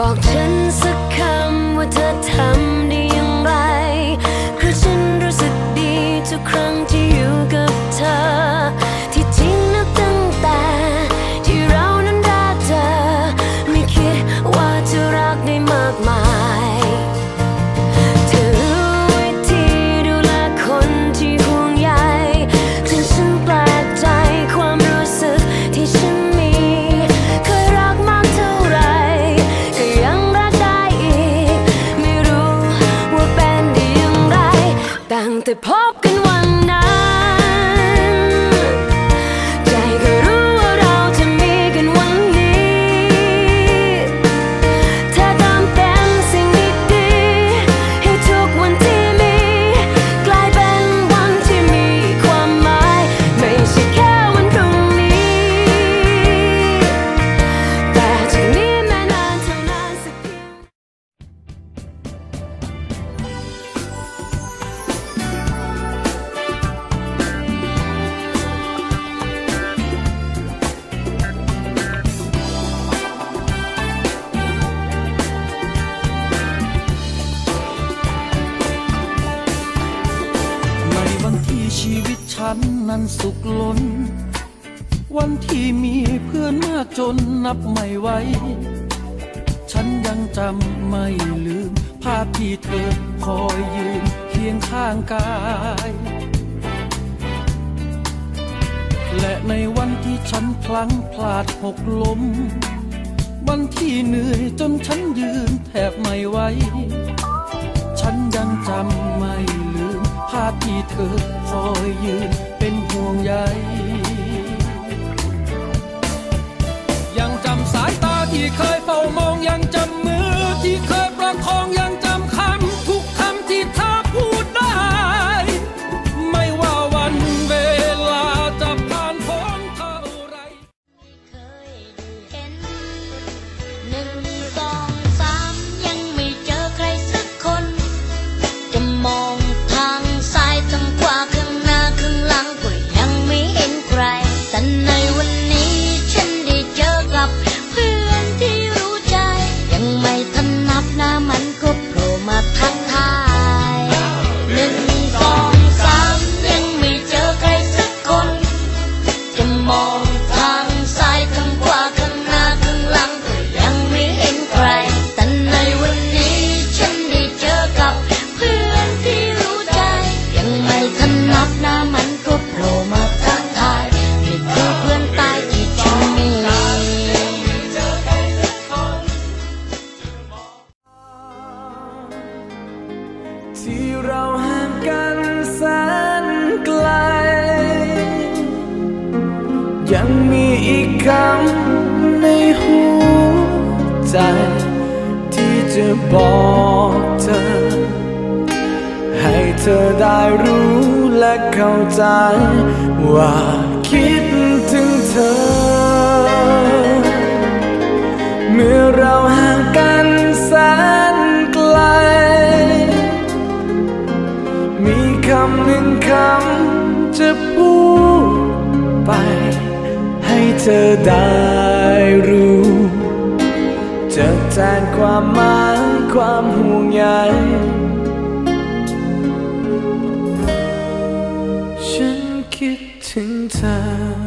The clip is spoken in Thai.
บอกฉันสักคำว่าเธอทำ นนั้นสุขล้น วันที่มีเพื่อนมากจนนับไม่ไหวฉันยังจำไม่ลืม ภาพที่เธอคอยยืนเคียงข้างกาย และในวันที่ฉันพลังพลาดหกล้ม วันที่เหนื่อยจนฉันยืนแทบไม่ไหว ฉันยังจำไม่าพที่เธอคอยยืนเป็นห่วงใยยังจำสายตาที่เคย ที่เราห่างกันแสนไกล ยังมีอีกคำในหัวใจ ที่จะบอกเธอ ให้เธอได้รู้และเข้าใจ ว่าคิด จะพูดไป ให้เธอได้รู้จะแทนความหมายความห่วงใยฉันคิดถึงเธอ